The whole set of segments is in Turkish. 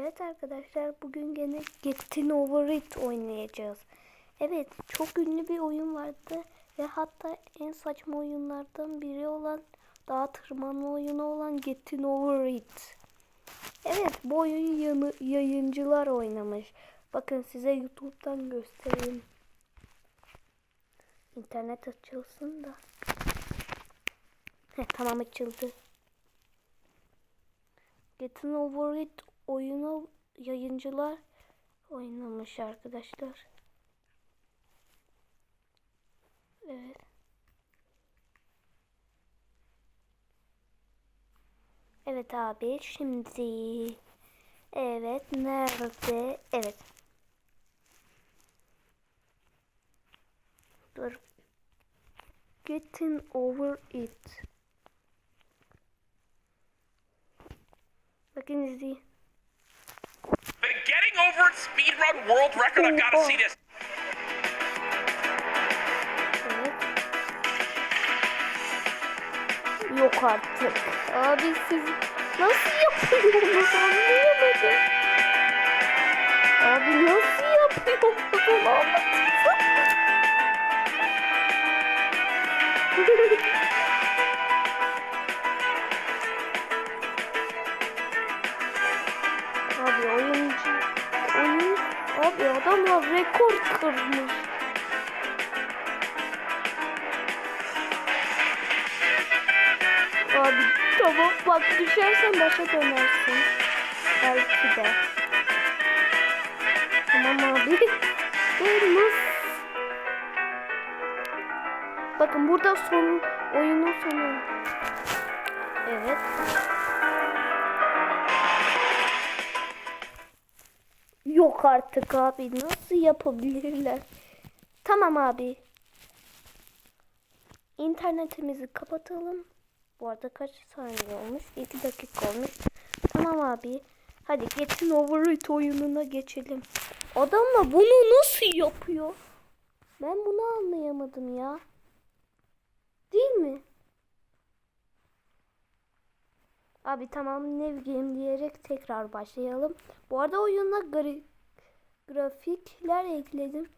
Evet arkadaşlar bugün gene Getting Over It oynayacağız. Evet çok ünlü bir oyun vardı ve hatta en saçma oyunlardan biri olan dağ tırmanma oyunu olan Getting Over It. Evet bu yanı, yayıncılar oynamış. Bakın size YouTube'dan göstereyim. İnternet açılsın da. Heh, tamam açıldı. Getting Over It oyunu yayıncılar oynamış arkadaşlar. Evet. Evet abi şimdi. Evet nerede? Evet. Dur. Getting over it. Bakın izleyin. Over speedrun world record. I've got to see this. Evet. Yok artık. Abi siz nasıl yapıyorsunuz. abi adamlar rekor kırmış. Abi tamam bak düşersen başa dönersin. Belki de. Tamam abi. Nasıl? Bakın burada son oyunun sonu. Evet. Yok artık abi nasıl yapabilirler? Tamam abi. İnternetimizi kapatalım. Bu arada kaç saniye olmuş? 2 dakika olmuş. Tamam abi. Hadi Getting Over It oyununa geçelim. Adamla bunu nasıl yapıyor? Ben bunu anlayamadım ya. Değil mi? Abi tamam New Game diyerek tekrar başlayalım. Bu arada oyuna gra- grafikler ekledim.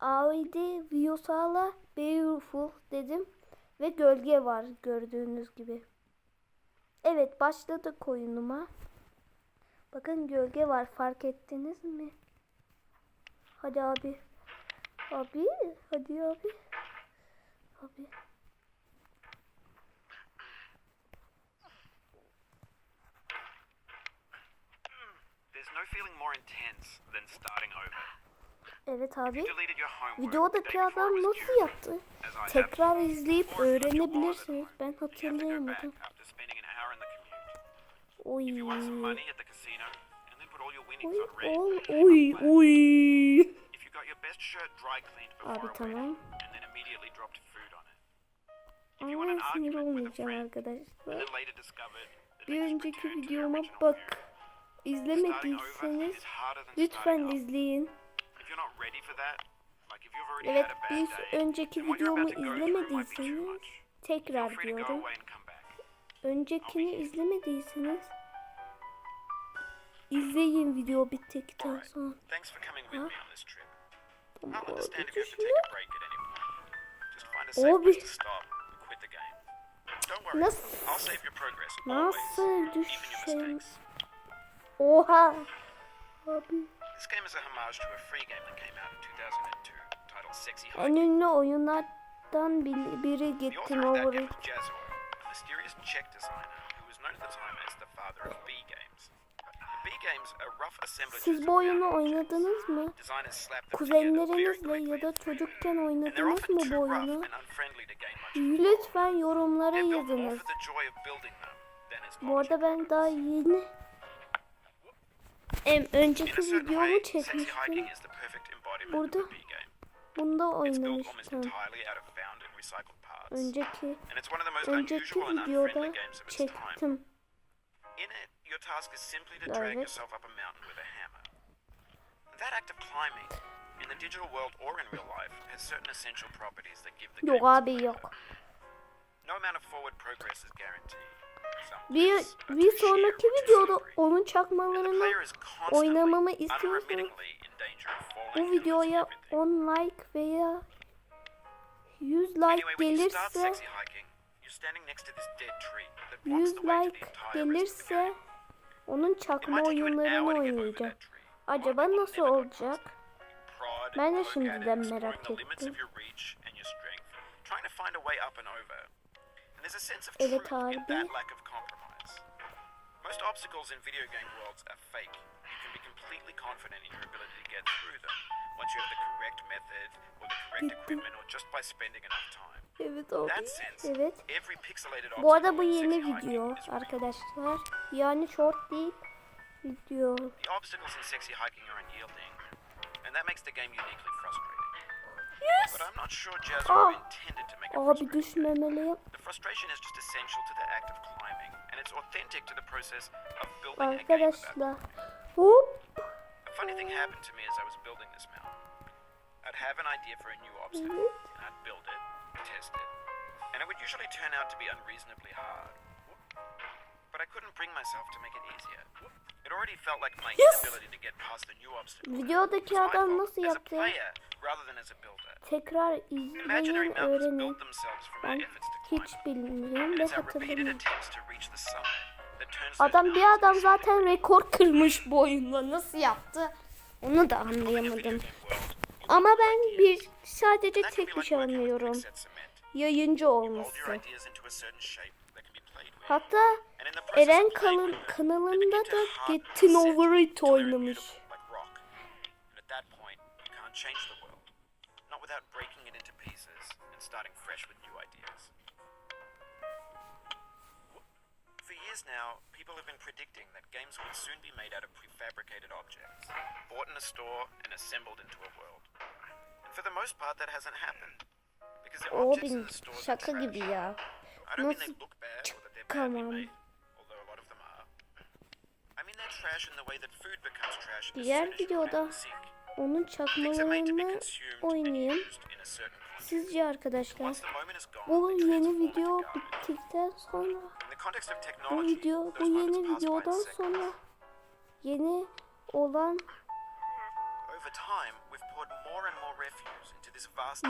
AOD Viosala Beautiful dedim. Ve gölge var gördüğünüz gibi. Evet başladık oyunuma. Bakın gölge var fark ettiniz mi? Hadi abi. Abi hadi abi. Abi. Evet abi. Videodaki adam nasıl yaptı? Tekrar izleyip öğrenebilirsiniz. Ben hatırlayamadım. Oy. Oy, oy, oy, Abi tamam. Ama sinir olmayacağım arkadaşlar. Bir önceki videoma bak. İzlemediyseniz lütfen izleyin. Evet bir önceki videomu izlemediyseniz tekrar diyorum. Öncekini izlemediyseniz izleyin video bittikten sonra. I'll abi Nasıl- Nasıl mistakes. Oha. Abi. This game is a homage to a free game that came out in 2002 titled Sexy En Hiking. ünlü oyunlardan bir- biri The Getting Over It. mysterious Czech designer who was known at the time as the father of B games. B games are rough assemblages Siz bu oyunu oynadınız mı? Kuzenlerinizle ya da çocukken oynadınız mı bu oyunu? Lütfen yorumlara yazınız. Bu arada ben daha yeni em, önceki videomu çekmiştim. Burada. Bunda oynamıştım. Önceki önceki videoda çektim. Evet. That act of climbing, in the digital world or in real life, has certain essential properties that give the Yok game its abi yok. No amount of forward progress is guaranteed. Bir, bir sonraki videoda onun çakmalarını oynamamı istiyorsanız bu videoya everything. 10 like veya 100 like gelirse sexy hiking, you're standing next to this dead tree that 100 blocks the way to like gelirse onun çakma oyunlarını tree. Acaba nasıl olacak? Ben de şimdiden merak ettim. There's a sense of Evet in abi. that lack of compromise. Most obstacles in video game worlds are fake. You can be completely confident in your ability to get through them once you have the correct method or the correct equipment or just by spending enough time. Evet abi. Evet. Bu arada bu yeni video arkadaşlar. Yani short değil. Video. The obstacles in sexy hiking are unyielding, and that makes the game uniquely frustrating. Yes. But I'm not sure Jazz Ah. intended to make Abi frustrating. düşmemeliyim. The frustration is just essential to the act of climbing, and it's authentic to the process of building a game. About. Arkadaşlar. Hop. A funny thing happened to me as I was building this mountain. I'd have an idea for a new obstacle, Evet. and I'd build it, test it, and it would usually turn out to be unreasonably hard. But I couldn't bring myself to make it easier. It already felt like my Yes! inability to get past the new obstacle. Videodaki adam nasıl as yaptı? Player rather than as a builder. Tekrar izleyin, öğrenin. Ben hiç bilmiyorum ve hatırlamıyorum. Adam bir adam zaten rekor kırmış bu oyunla. Nasıl yaptı? Onu da anlayamadım. Ama ben bir sadece tek bir şey anlıyorum. Yayıncı olması. Hatta Eren Kalın kanalında da Getting Over It oynamış. Without breaking it into pieces and starting fresh with new ideas. For years now, people have been predicting that games would soon be made out of prefabricated objects, bought in a store and assembled into a world. And for the most part, that hasn't happened. Because the O objects in the stores are şaka trash. ya. I don't mean they look bad or that they're badly çıkamam? made, although a lot of them are. I mean they're trash in the way that food becomes trash as Diğer soon as you put it in videoda the sink. Onun çakmalarını oynayayım. Sizce arkadaşlar bu yeni video bittikten sonra bu video bu yeni videodan sonra yeni olan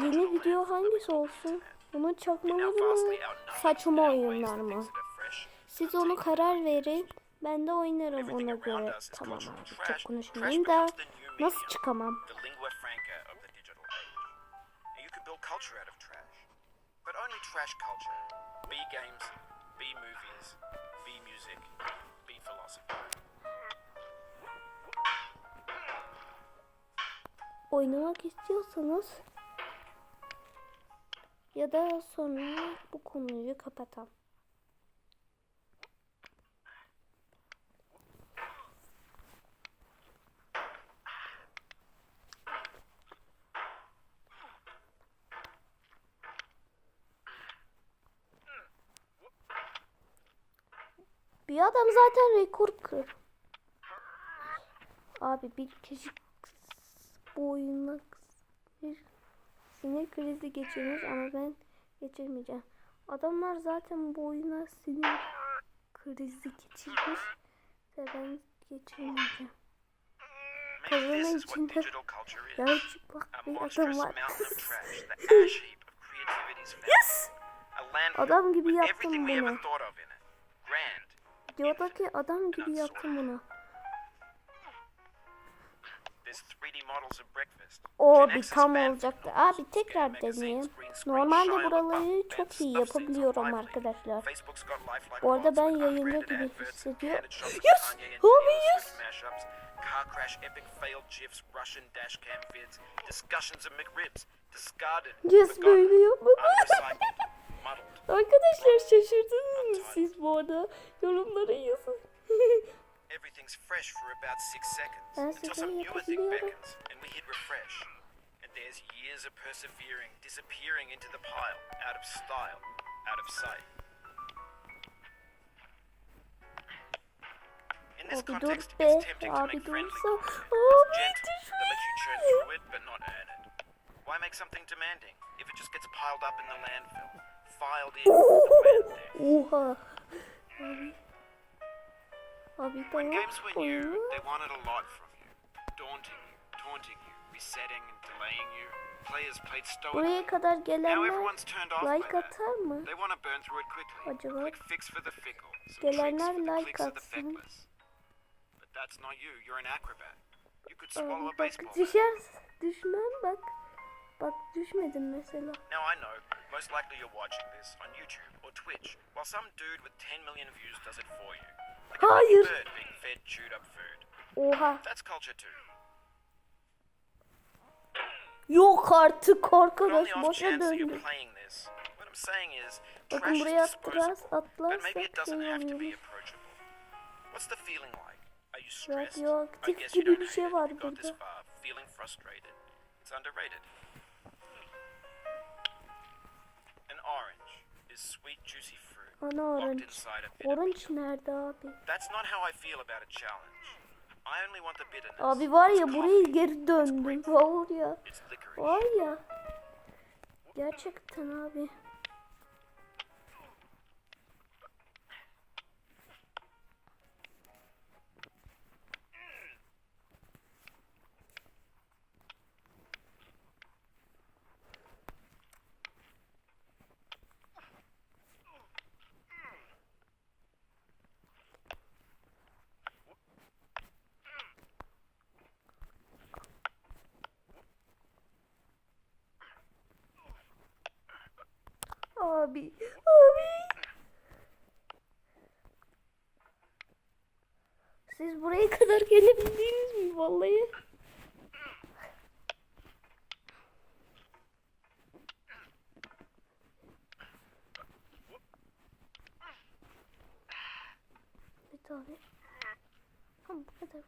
yeni video hangisi olsun? Bunun çakmaları mı? Saçma oyunlar mı? Siz onu karar verin. Ben de oynarım ona göre. Tamam abi çok konuşmayayım da nasıl çıkamam? Oynamak istiyorsanız ya da sonra bu konuyu kapatalım. Bir adam zaten rekor kır. Abi bir kişi bu oyunla bir sinir krizi geçirmiş ama ben geçirmeyeceğim. Adamlar zaten bu oyuna sinir krizi geçirmiş ve ben geçirmeyeceğim. Kazanın içinde digital culture is. yarı çıplak A bir adam var. Yes! Adam gibi yaptım bunu. Videodaki adam gibi yaptım bunu. There's 3D models of breakfast. O bir tam olacaktı. Abi tekrar deneyeyim. Normalde buraları çok iyi yapabiliyorum arkadaşlar. Bu arada ben yayında gibi hissediyorum. Yes! Abi yes! Car crash epic failed GIFs, Russian dashcam vids, discussions of McRibs, discarded, Yes böyle yapmadım. Arkadaşlar şaşırdınız mı siz bu arada? Yorumlara yazın. Everything's fresh for about six seconds Ben until some newer thing beckons and we hit refresh. And there's years of persevering disappearing into the pile, out of style, out of sight. In this context, be. it's tempting to make friendly that's gentle, lets you churn through it but not earn it. Why make something demanding if it just gets piled up in the landfill, Oha. Abi. Abi When tamam. games were new, Oyunu. they wanted a lot from you. Daunting you, taunting you, resetting and delaying you. Players played stoically. Buraya kadar Now gelenler like that. atar mı? They want to burn through it quickly. Acaba? Quick fix for the fickle. Some Gelenler like atsın. feckless. But that's not you. You're an acrobat. You could Abi bak düşer. Düşmem bak. Bak düşmedim mesela. Most likely you're watching this on YouTube or Twitch, while some dude with 10 million views does it for you. Like a Hayır. bird being fed chewed up food. Oha. That's culture too. Yok artık arkadaş boşa döndü. Bakın buraya maybe atlarsak doesn't şey Radyoaktif gibi bir şey var burada. Orange is sweet, juicy fruit Ana locked orange. inside a bitter Orange nerede abi? That's not how I feel about a challenge. I only want the bitterness. Abi var ya buraya geri döndüm. Var ya. It's licorice. Var ya. Gerçekten abi. Abi. Abi. Siz buraya kadar gelebildiniz mi vallahi? Bir tane. Tamam bu.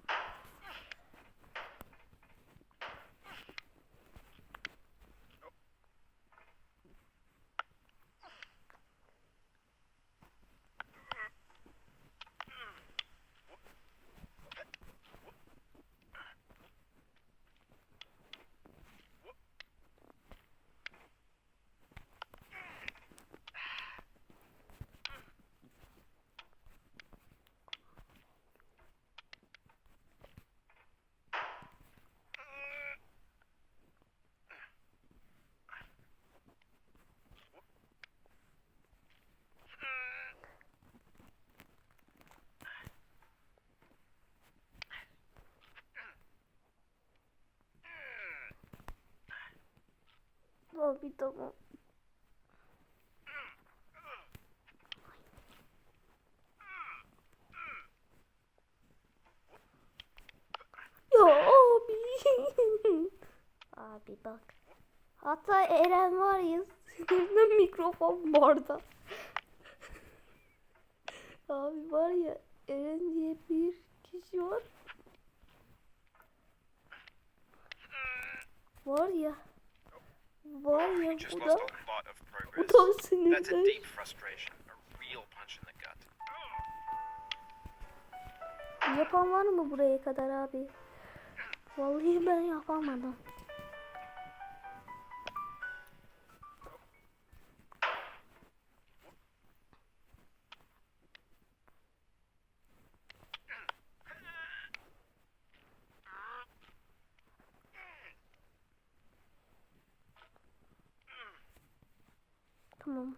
Abi tamam. Ya abi. abi bak. Hatta Eren var ya sinirden mikrofon barda. abi var ya Eren diye bir kişi var. Var ya. Var ya bu da bu da That's a sinirden. deep frustration, a real punch in the gut. Yapan var mı buraya kadar abi? Vallahi ben yapamadım. Tamam.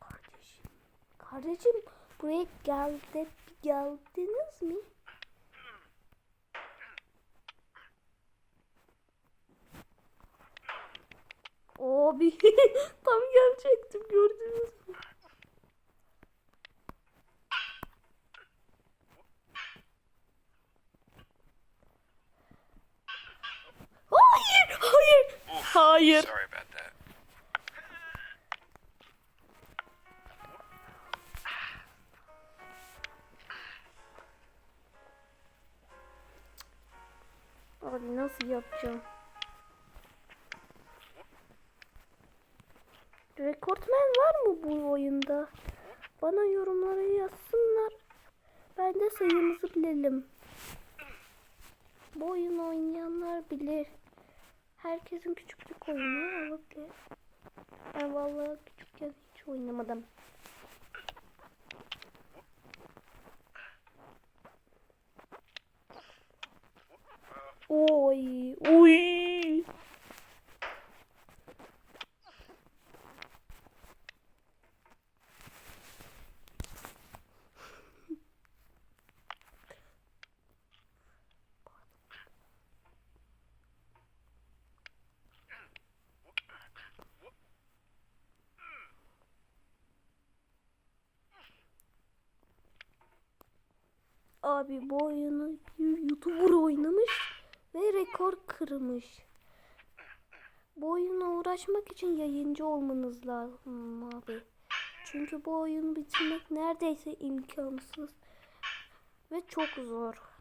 Kardeşim. Kardeşim buraya geldi, geldiniz mi? Abi tam gelecektim gördünüz mü? Hayır, hayır. Oof, Hayır. Sorry about that. Abi nasıl yapacağım? Rekortmen var mı bu oyunda? Bana yorumlara yazsınlar. Ben de sayımızı bilelim. Bu oyunu oynayanlar bilir. Herkesin küçüklük oyunu olabilir. Ben vallahi küçükken hiç oynamadım. Oy, oy. Abi bu oyunu YouTuber oynamış ve rekor kırmış. Bu oyunla uğraşmak için yayıncı olmanız lazım abi. Çünkü bu oyunu bitirmek neredeyse imkansız ve çok zor.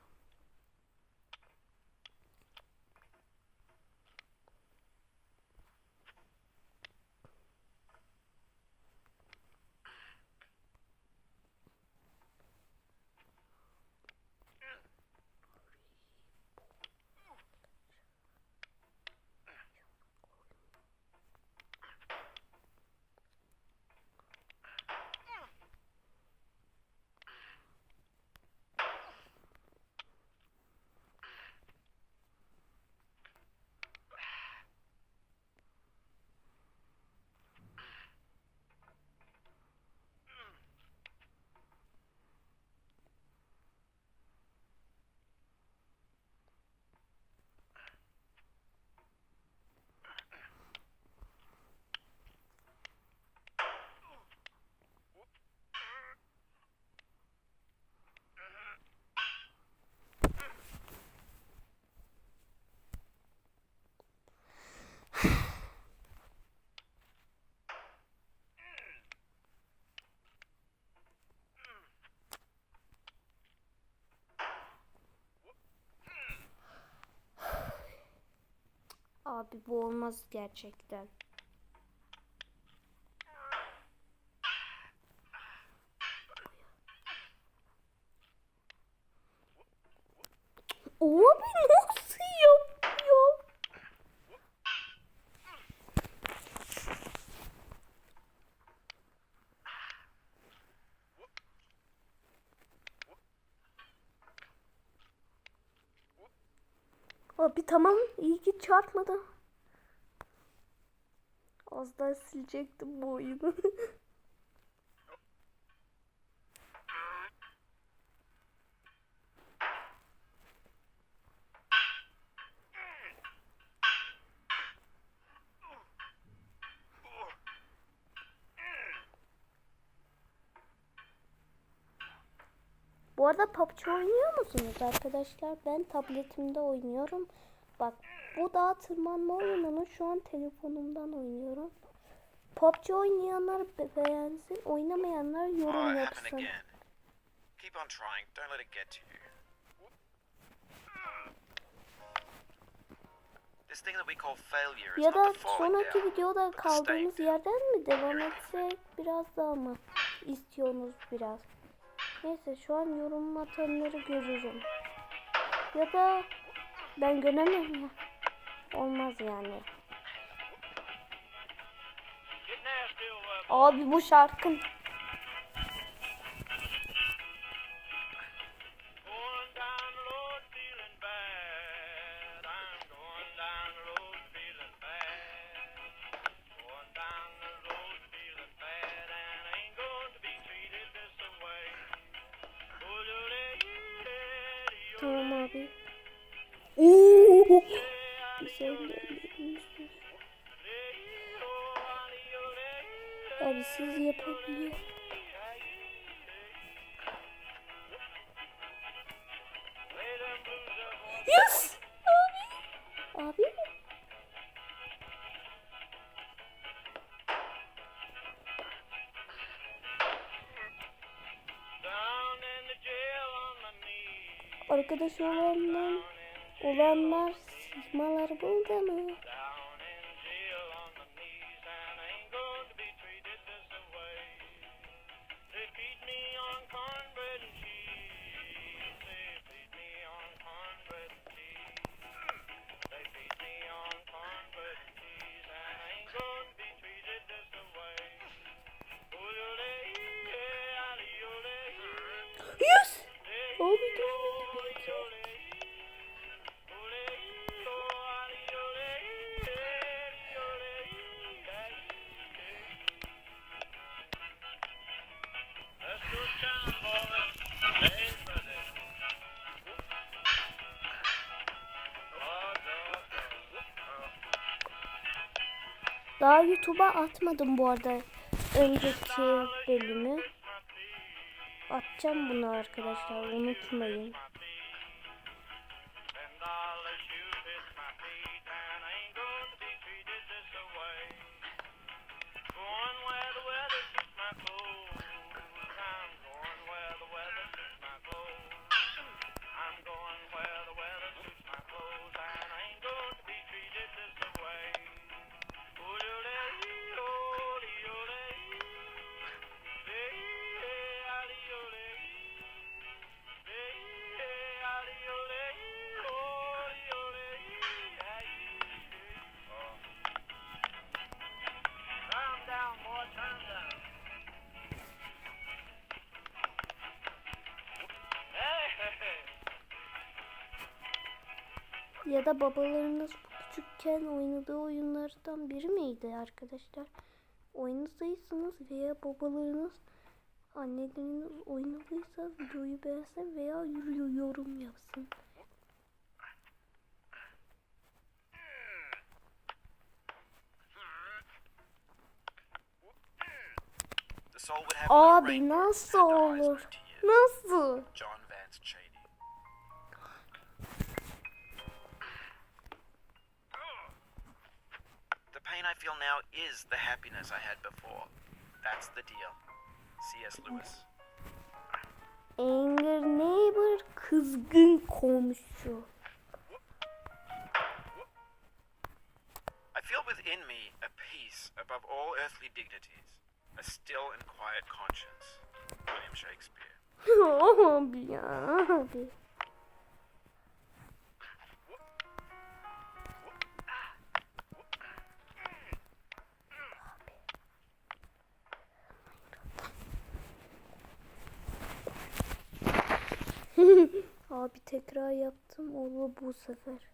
Abi bu olmaz gerçekten. Abi nasıl yapıyor? Abi tamam iyi ki çarpmadı. Az daha silecektim bu oyunu. Bu arada PUBG oynuyor musunuz arkadaşlar? Ben tabletimde oynuyorum. Bak bu dağ tırmanma oyununu şu an telefonumdan oynuyorum. PUBG oynayanlar be- beğensin, oynamayanlar yorum yapsın. Keep on trying. Don't let it get to you. Ya da sonraki videoda kaldığımız yerden mi devam etsek biraz daha mı istiyorsunuz biraz? Neyse şu an yorum atanları görürüm. Ya da ben göremem mi? Olmaz yani. Abi bu şarkın tamam abi. Oo! Abi siz yapabiliyor. Yes! Abi. Abi. knees. Arkadaş olanlar, olanlar sigmalar buldu mu? Daha YouTube'a atmadım bu arada önceki bölümü. Atacağım bunu arkadaşlar unutmayın. Ya da babalarınız küçükken oynadığı oyunlardan biri miydi arkadaşlar? Oynadıysanız veya babalarınız anneleriniz oynadıysa videoyu beğensin veya yorum yapsın. Abi nasıl olur? Nasıl? Pain I feel now is the happiness I had before. That's the deal. C.S. Lewis. Anger neighbor kızgın komşu. I feel within me a peace above all earthly dignities, a still and quiet conscience. William Shakespeare. abi ya abi. Abi tekrar yaptım oldu bu sefer.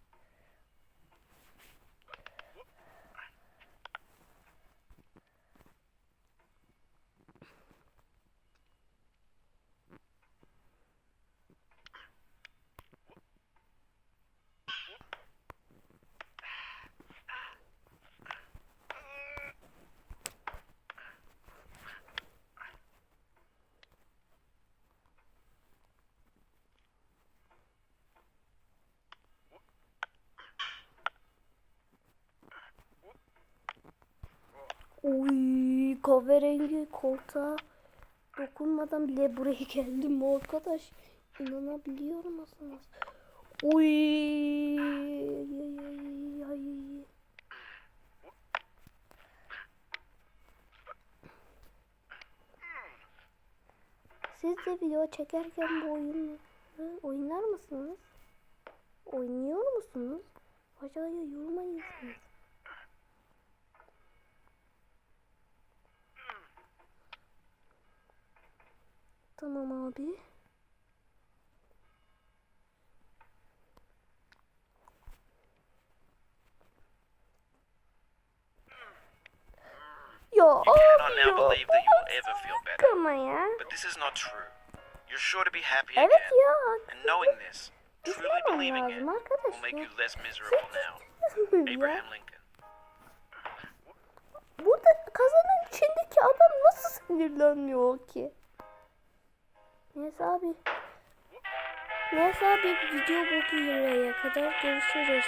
Oy kahverengi koltuğa dokunmadan bile buraya geldim arkadaş. İnanabiliyor musunuz? Oy ay, ay, ay. Siz de video çekerken bu oyunu oynar mısınız? Oynuyor musunuz? Aşağıya yoruma. Tamam abi. You cannot now ya. believe that you will ever feel better. Ama ya. But this is not true. You're sure to be happy Evet again. ya. And knowing this, truly believing it, will make you less miserable now. Abraham Lincoln. Burada kazanın içindeki adam nasıl sinirlenmiyor ki? Neyse abi. Neyse abi video bu buraya kadar görüşürüz.